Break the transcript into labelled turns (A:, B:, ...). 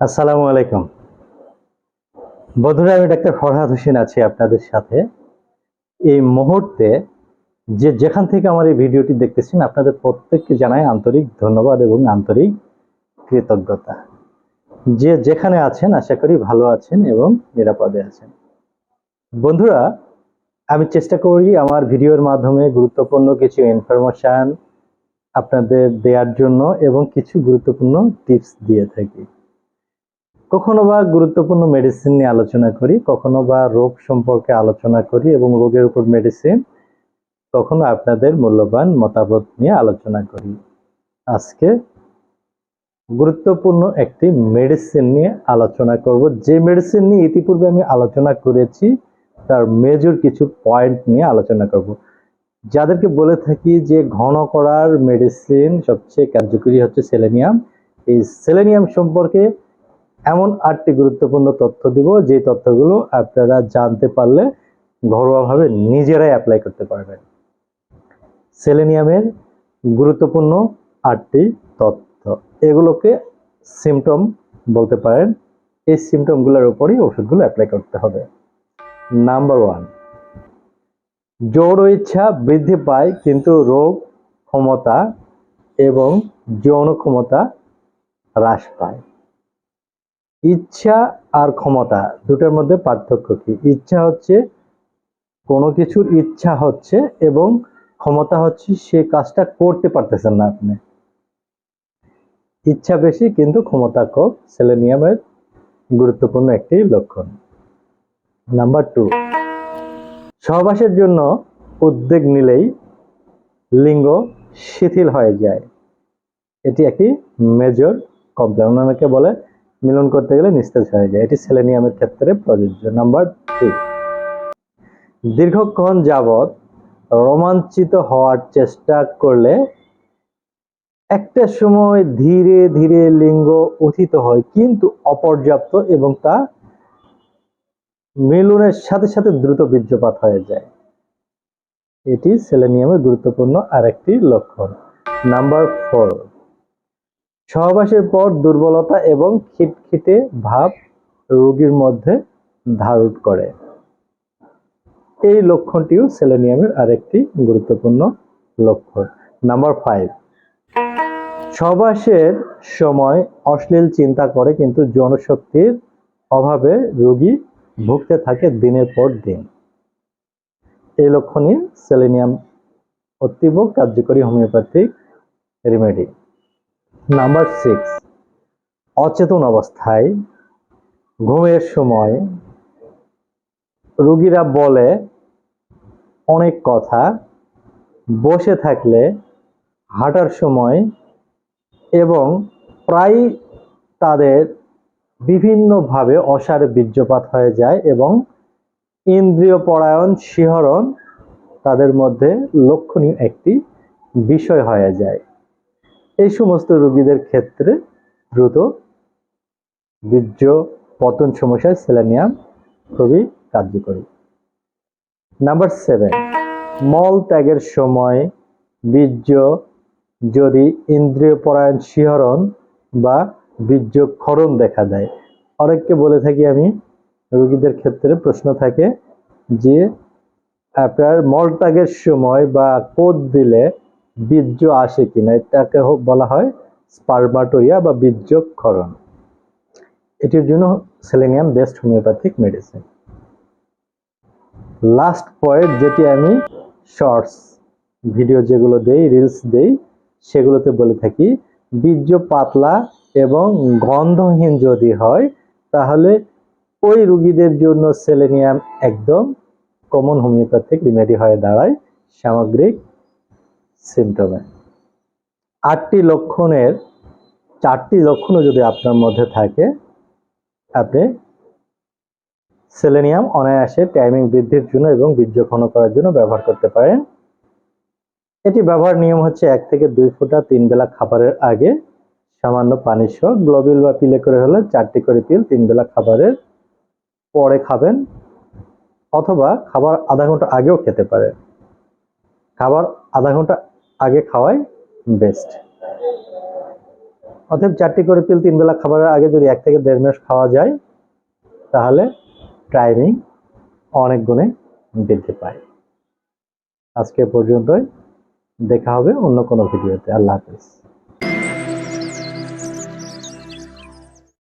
A: আসসালামু আলাইকুম। বন্ধুরা, আমি ডাক্তার ফরহাদ হোসেন আছি আপনাদের সাথে। এই মুহূর্তে যে যেখান থেকে আমার এই ভিডিওটি দেখতেছেন, আপনাদের প্রত্যেককে জানাই আন্তরিক ধন্যবাদ এবং আন্তরিক কৃতজ্ঞতা। যে যেখানে আছেন, আশা করি ভালো আছেন এবং নিরাপদে আছেন। বন্ধুরা, আমি চেষ্টা করি আমার ভিডিওর মাধ্যমে গুরুত্বপূর্ণ কিছু ইনফরমেশন আপনাদের দেওয়ার জন্য এবং কিছু গুরুত্বপূর্ণ টিপস দিয়ে থাকি। কখনো বা গুরুত্বপূর্ণ মেডিসিন নিয়ে আলোচনা করি, কখনো বা রোগ সম্পর্কে আলোচনা করি এবং রোগের উপর মেডিসিন কখনো আপনাদের মূল্যবান মতামত নিয়ে আলোচনা করি। আজকে গুরুত্বপূর্ণ একটি মেডিসিন নিয়ে আলোচনা করব। যে মেডিসিন নিয়ে ইতিপূর্বে আমি আলোচনা করেছি, তার মেজর কিছু পয়েন্ট নিয়ে আলোচনা করব। যাদেরকে বলে থাকি যে ঘন করার মেডিসিন সবচেয়ে কার্যকরী হচ্ছে সেলেনিয়াম এই সেলেনিয়াম সম্পর্কে এমন আটটি গুরুত্বপূর্ণ তথ্য দিব, যে তথ্যগুলো আপনারা জানতে পারলে ঘরোয়াভাবে নিজেরাই অ্যাপ্লাই করতে পারবেন। সেলেনিয়ামের গুরুত্বপূর্ণ আটটি তথ্য। এগুলোকে সিমটম বলতে পারেন। এই সিমটমগুলোর উপরই ওষুধগুলো অ্যাপ্লাই করতে হবে। নাম্বার ওয়ান জোর ইচ্ছা বৃদ্ধি পায়, কিন্তু রোগ ক্ষমতা এবং যৌন ক্ষমতা হ্রাস পায়। ইচ্ছা আর ক্ষমতা দুটোর মধ্যে পার্থক্য কি? ইচ্ছা হচ্ছে কোনো কিছুর ইচ্ছা হচ্ছে এবং ক্ষমতা হচ্ছে সে কাজটা করতে পারতেছেন না আপনি। ইচ্ছা বেশি কিন্তু ক্ষমতা কম, সেলেনিয়ামের গুরুত্বপূর্ণ একটি লক্ষণ। নাম্বার টু, সহবাসের জন্য উদ্বেগ নিলেই লিঙ্গ শিথিল হয়ে যায়। এটি একটি মেজর কমপ্লেন ওনাকে বলে মিলন করতে গেলে নিস্তেজ হয়ে যায়। এটি সেলেনিয়ামের ক্ষেত্রে প্রযোজ্য। Number three. দীর্ঘক্ষণ যাবৎ রোমাঞ্চিত হওয়ার চেষ্টা করলে একটা সময় ধীরে ধীরে লিঙ্গ উথিত হয়, কিন্তু অপর্যাপ্ত এবং তা মিলনের সাথে সাথে দ্রুত বীর্যপাত হয়ে যায়। এটি সেলেনিয়ামের গুরুত্বপূর্ণ আরেকটি লক্ষণ। Number four. সহবাসের পর দুর্বলতা এবং খিটখিটে ভাব রোগীর মধ্যে ধারণ করে। এই লক্ষণটিও সেলেনিয়ামের আরেকটি গুরুত্বপূর্ণ লক্ষণ। নাম্বার ফাইভ সহবাসের সময় অশ্লীল চিন্তা করে কিন্তু জনশক্তির অভাবে রোগী ভুগতে থাকে দিনের পর দিন। এই লক্ষণই সেলেনিয়াম অতীব কার্যকরী হোমিওপ্যাথিক রেমেডি। নাম্বার সিক্স অচেতন অবস্থায় ঘুমের সময় রুগীরা বলে, অনেক কথা, বসে থাকলে হাঁটার সময় এবং প্রায় তাদের বিভিন্নভাবে অসার বীর্যপাত হয়ে যায় এবং ইন্দ্রিয় পরায়ণ শিহরণ তাদের মধ্যে লক্ষণীয় একটি বিষয় হয়ে যায়। এই সমস্ত রোগীদের ক্ষেত্রে দ্রুত বীর্য, পতন সমস্যায় সেলেনিয়াম খুবই কার্যকরী। নাম্বার সেভেন মল ত্যাগের সময় বীর্য যদি ইন্দ্রিয় পরায়ণ শিহরণ বা বীর্য ক্ষরণ দেখা দেয়। অনেককে বলে থাকি আমি, রোগীদের ক্ষেত্রে প্রশ্ন থাকে যে, আপনার মল ত্যাগের সময় বা কোদ দিলে বীর্য আসে কিনা, এটাকে বলা হয় স্পারমাটোরিয়া বা বীর্য ক্ষরণ এটির জন্য selenium best homoeopathic medicine last point যেটি আমি শর্টস ভিডিও যেগুলো দেই রিলস দেই, সেগুলোতে বলে থাকি, বীর্য পাতলা এবং গন্ধহীন যদি হয়, তাহলে ওই রুগীদের জন্য সেলেনিয়াম একদম কমন হোমিওপ্যাথিক রিমেডি হয়ে দাঁড়ায় সামগ্রিক সিমটমে আটটি লক্ষণের, চারটি লক্ষণও যদি আপনার মধ্যে থাকে, আপনি সেলেনিয়াম অনায়াসে টাইমিং বৃদ্ধির জন্য এবং বীর্য ঘন করার জন্য ব্যবহার করতে পারেন। এটি ব্যবহার নিয়ম হচ্ছে এক থেকে দুই ফোঁটা তিন বেলা খাবারের আগে সামান্য পানি সহ গ্লোবিল বা পিলে করে হলে চারটি করে পিল তিন বেলা খাবারের পরে খাবেন অথবা খাবার আধা ঘণ্টা আগেও খেতে পারেন। খাবার আধা ঘণ্টা আগে খাওয়াই বেস্ট অতএব চারটি করে পিল তিন বেলা খাবারের আগে যদি এক থেকে দেড় মাস খাওয়া যায়, তাহলে টাইমিং অনেক গুণে বৃদ্ধি পায়। আজকে পর্যন্তই। দেখা হবে অন্য কোনো ভিডিওতে আল্লাহ হাফিজ।